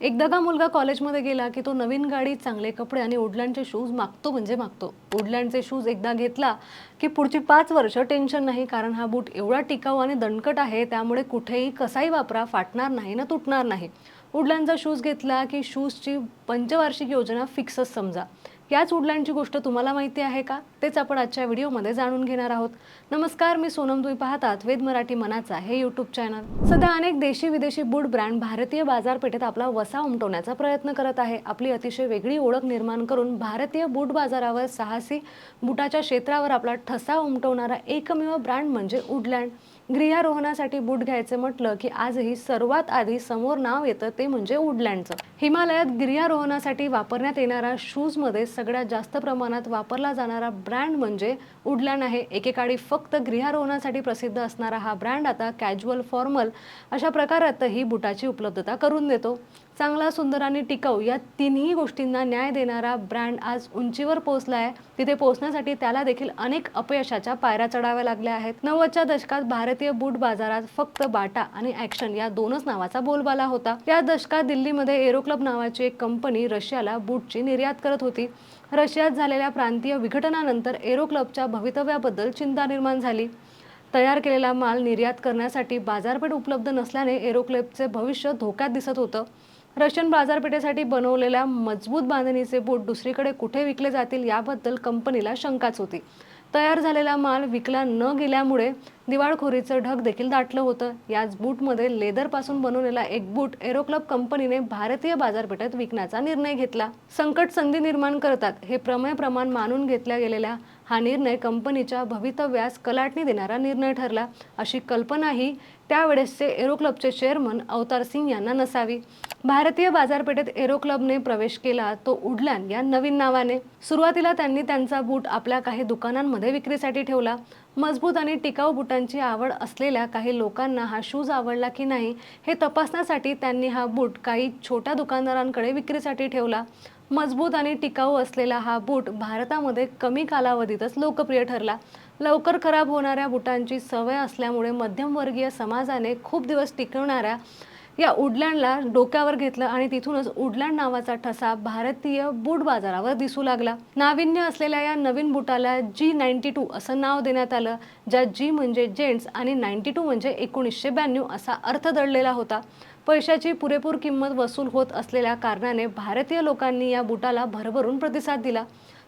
एकदा का मुलगा कॉलेजमध्ये गेला की तो नवीन गाडी चांगले कपडे आणि वुडलँडचे शूज मागतो म्हणजे मागतो. वुडलँडचे शूज एकदा घेतला की पुढची पाच वर्ष टेन्शन नाही कारण हा बूट एवढा टिकाऊ आणि दणकट आहे त्यामुळे कुठेही कसाही वापरा फाटणार नाही ना तुटणार नाही. वुडलँडचा शूज घेतला की शूजची पंचवार्षिक योजना फिक्सच समजा. याच वुडलँडची गोष्ट तुम्हाला माहिती आहे का? तेच आपण आजच्या व्हिडिओमध्ये जाणून घेणार आहोत. नमस्कार मी सोनम तुम्ही पाहतात वेद मराठी मनाचा हे यूट्यूब चॅनल सध्या अनेक देशी विदेशी बूट ब्रँड भारतीय बाजारपेठेत आपला वसा उमटवण्याचा प्रयत्न करत आहे. आपली अतिशय वेगळी ओळख निर्माण करून भारतीय बूट बाजारावर साहसी बुटाच्या क्षेत्रावर आपला ठसा उमटवणारा एकमेव ब्रँड म्हणजे वुडलँड गिर्यारोहणासाठी बूट घ्यायचे म्हटलं की आजही सर्वात आधी समोर नाव येतं ते म्हणजे वुडलँडचं हिमालयात गिर्यारोहणासाठी वापरण्यात येणारा शूजमध्ये सगळ्यात जास्त प्रमाणात वापरला जाणारा ब्रँड म्हणजे वुडलँड आहे. एकेकाळी फक्त गिर्यारोहणासाठी प्रसिद्ध असणारा हा ब्रँड आता कॅज्युअल फॉर्मल अशा प्रकारातही बुटाची उपलब्धता करून देतो. चांगला सुंदर आणि टिकाऊ या तिन्ही गोष्टींना न्याय देणारा ब्रँड आज उंचीवर पोहोचला आहे तिथे पोहोचण्यासाठी त्याला देखील अनेक अपयशाच्या पायऱ्या चढाव्या लागल्या आहेत. नव्वदच्या दशकात भारत भारतीय बूट बाजारात फक्त बाटा आणि ॲक्शन या दोनच नावाचा बोलबाला होता. या दशकात दिल्लीमध्ये एरो क्लब नावाची एक कंपनी रशियाला बूटची निर्यात करत होती. रशियात झालेल्या प्रांतीय विघटनानंतर एरो क्लबच्या भवितव्याबद्दल चिंता निर्माण झाली. तयार केलेला माल निर्यात करण्यासाठी बाजारपेठ उपलब्ध नसल्याने एरोक्लेबचे भविष्य धोक्यात दिसत होतं. रशियन बाजारपेठेसाठी बनवलेल्या मजबूत बांधणीचे बूट दुसरीकडे कुठे विकले जातील याबद्दल कंपनीला शंकाच होती. तयार झालेला माल विकला न गेल्यामुळे दिवाळखोरीचं ढग देखील दाटलं होतं. याच बूटमध्ये लेदरपासून बनवलेला एक बूट एरोक्लब कंपनीने भारतीय बाजारपेठेत विकण्याचा निर्णय घेतला. संकट संधी निर्माण करतात हे प्रमेय प्रमाण मानून घेतल्या गेलेल्या हा निर्णय कंपनीच्या भवितव्यास कलाटणी देणारा निर्णय ठरला. अशी कल्पनाही त्यावेळेसचे एरो क्लबचे चेअरमन अवतार सिंग यांना नसावी. भारतीय बाजारपेठेत एरो क्लबने प्रवेश केला तो उडलान या नवीन नावाने. सुरुवातीला त्यांनी त्यांचा बूट आपल्या काही दुकानांमध्ये विक्रीसाठी ठेवला. मजबूत आणि टिकाऊ बुटांची आवड असलेल्या काही लोकांना हा शूज आवडला की नाही हे तपासण्यासाठी त्यांनी हा बूट काही छोट्या दुकानदारांकडे विक्रीसाठी ठेवला. मजबूत आणि टिकाऊ असलेला हा बूट भारतामध्ये कमी कालावधीतच लोकप्रिय ठरला. लवकर खराब होणाऱ्या बुटांची सवय असल्यामुळे मध्यमवर्गीय समाजाने खूप दिवस टिकवणाऱ्या या उडलँडला डोक्यावर घेतलं आणि तिथूनच उडलँड नावाचा ठसा भारतीय बूट बाजारावर दिसू लागला. नाविन्य असलेल्या या नवीन बुटाला जी नाईन्टी टू असं नाव देण्यात आलं ज्यात जी म्हणजे जेंट्स आणि नाईन्टी टू म्हणजे एकोणीसशे ब्याण्णव असा अर्थ दडलेला होता. पैशाची पुरेपूर किंमत वसूल होत असलेल्या कारणाने भारतीय लोकांनी या बुटाला भरभरून प्रतिसाद दिला.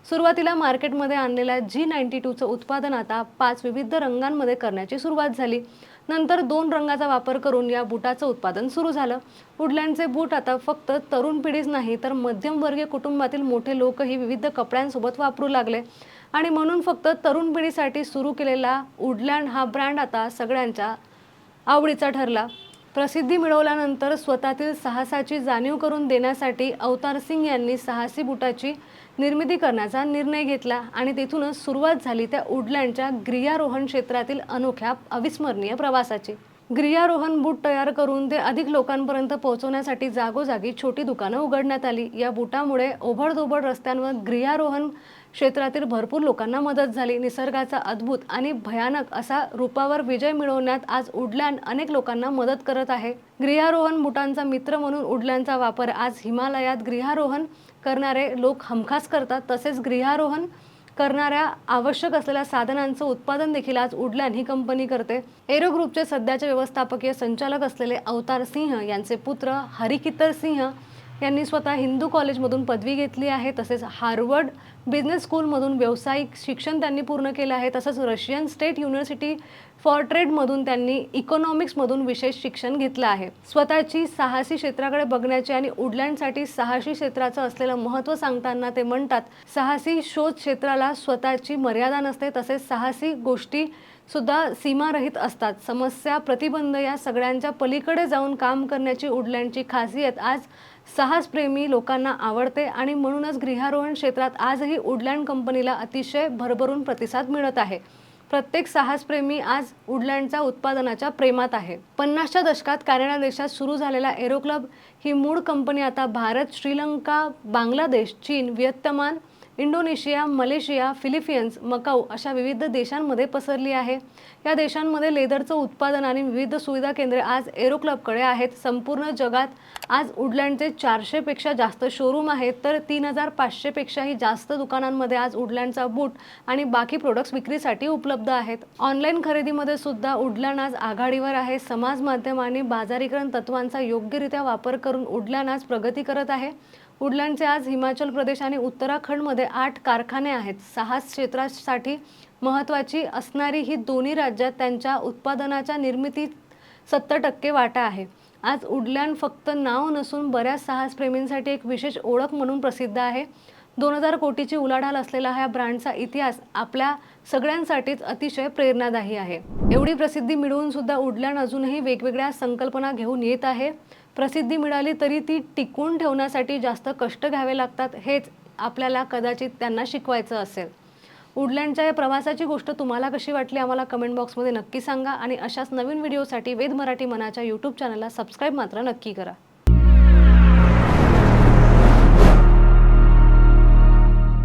सुरुवातीला मार्केटमध्ये आणलेल्या जी नाईन्टी टूचं उत्पादन आता पाच विविध रंगांमध्ये करण्याची सुरुवात झाली. नंतर दोन रंगाचा वापर करून या बुटाचं उत्पादन सुरू झालं. वुडलँडचे बूट आता फक्त तरुण पिढीच नाही तर मध्यमवर्गीय कुटुंबातील मोठे लोकही विविध कपड्यांसोबत वापरू लागले. आणि म्हणून फक्त तरुण पिढीसाठी सुरू केलेला वुडलँड हा ब्रँड आता सगळ्यांच्या आवडीचा ठरला. प्रसिद्धी मिळवल्यानंतर स्वतःतील साहसाची जाणीव करून देण्यासाठी अवतार सिंग यांनी साहसी बुटाची निर्मिती करण्याचा निर्णय घेतला आणि तिथूनच सुरुवात झाली त्या उडलँडच्या गिर्यारोहण क्षेत्रातील अनोख्या अविस्मरणीय प्रवासाची. गिर्यारोहण बूट तयार करून ते अधिक लोकांपर्यंत पोहोचवण्यासाठी जागोजागी छोटी दुकानं उघडण्यात आली. या बुटामुळे ओबडधोबड रस्त्यांवर गिर्यारोहण क्षेत्रातील भरपूर लोकांना मदत झाली. निसर्गाचा अद्भुत आणि भयानक असा रूपावर विजय मिळवण्यात आज उडल्यान अनेक लोकांना मदत करत आहे. गिर्यारोहण बुटांचा मित्र म्हणून उडल्यांचा वापर आज हिमालयात गिर्यारोहण करणारे लोक हमखास करतात. तसेच गिर्यारोहण करणाऱ्या आवश्यक असलेल्या साधनांचं उत्पादन देखील आज उडल्यान ही कंपनी करते. एरो ग्रुपचे सध्याचे व्यवस्थापकीय संचालक असलेले अवतार सिंह यांचे पुत्र हरिकितर सिंह यांनी स्वतः हिंदू कॉलेजमधून पदवी घेतली आहे तसेच हार्वर्ड बिझनेस स्कूलमधून व्यावसायिक शिक्षण त्यांनी पूर्ण केलं आहे तसंच रशियन स्टेट युनिव्हर्सिटी फॉर ट्रेडमधून त्यांनी इकॉनॉमिक्समधून विशेष शिक्षण घेतलं आहे. स्वतःची साहसी क्षेत्राकडे बघण्याची आणि उडलँडसाठी साहसी क्षेत्राचं असलेलं महत्त्व सांगताना ते म्हणतात साहसी शोध क्षेत्राला स्वतःची मर्यादा नसते तसेच साहसी गोष्टी सुद्धा सीमारहित असतात. समस्या प्रतिबंध या सगळ्यांच्या पलीकडे जाऊन काम करण्याची उडलँडची खासियत आज साहसप्रेमी लोकांना आवडते आणि म्हणूनच गृहारोहण क्षेत्रात आजही उडलँड कंपनीला अतिशय भरभरून प्रतिसाद मिळत आहे. प्रत्येक साहसप्रेमी आज वुडलँडच्या उत्पादनाच्या प्रेमात आहे. पन्नासच्या दशकात कॅनडा देशात सुरू झालेला एरो क्लब ही मूळ कंपनी आता भारत श्रीलंका बांगलादेश चीन वियत्तमान इंडोनेशिया मलेशिया फिलिपिन्स मकाऊ अशा विविध देशांमध्ये पसरली आहे. या देशांमध्ये लेदरचं उत्पादन आणि विविध सुविधा केंद्रे आज एरो क्लबकडे आहेत. संपूर्ण जगात आज वुडलँडचे चारशेपेक्षा जास्त शोरूम आहेत. तर तीन हजार पाचशेपेक्षाही जास्त दुकानांमध्ये आज वुडलँडचा बूट आणि बाकी प्रोडक्ट्स विक्रीसाठी उपलब्ध आहेत. ऑनलाईन खरेदीमध्ये सुद्धा वुडलँड आज आघाडीवर आहे. समाज माध्यम आणि बाजारीकरण तत्वांचा योग्यरित्या वापर करून वुडलँड आज प्रगती करत आहे. वुडलँडचे आज हिमाचल प्रदेश आणि उत्तराखंडमध्ये आठ कारखाने आहेत. सहा क्षेत्रासाठी महत्त्वाची असणारी ही दोन्ही राज्यात त्यांच्या उत्पादनाच्या निर्मितीत सत्तर टक्के वाटा आहे. आज उडलँड फक्त नाव नसून बऱ्याच साहसप्रेमींसाठी एक विशेष ओळख म्हणून प्रसिद्ध आहे. दोन हजार कोटीची उलाढाल असलेला हा ब्रँडचा इतिहास आपल्या सगळ्यांसाठीच अतिशय प्रेरणादायी आहे. एवढी प्रसिद्धी मिळवून सुद्धा उडलँड अजूनही वेगवेगळ्या संकल्पना घेऊन येत आहे. प्रसिद्धी मिळाली तरी ती टिकवून ठेवण्यासाठी जास्त कष्ट घ्यावे लागतात हेच आपल्याला कदाचित त्यांना शिकवायचं असेल. वुडलँडच्या या प्रवासाची गोष्ट तुम्हाला कशी वाटली आम्हाला कमेंट बॉक्समध्ये नक्की सांगा आणि अशाच नवीन व्हिडिओसाठी वेद मराठी मनाच्या यूट्यूब चॅनलला सबस्क्राईब मात्र नक्की करा.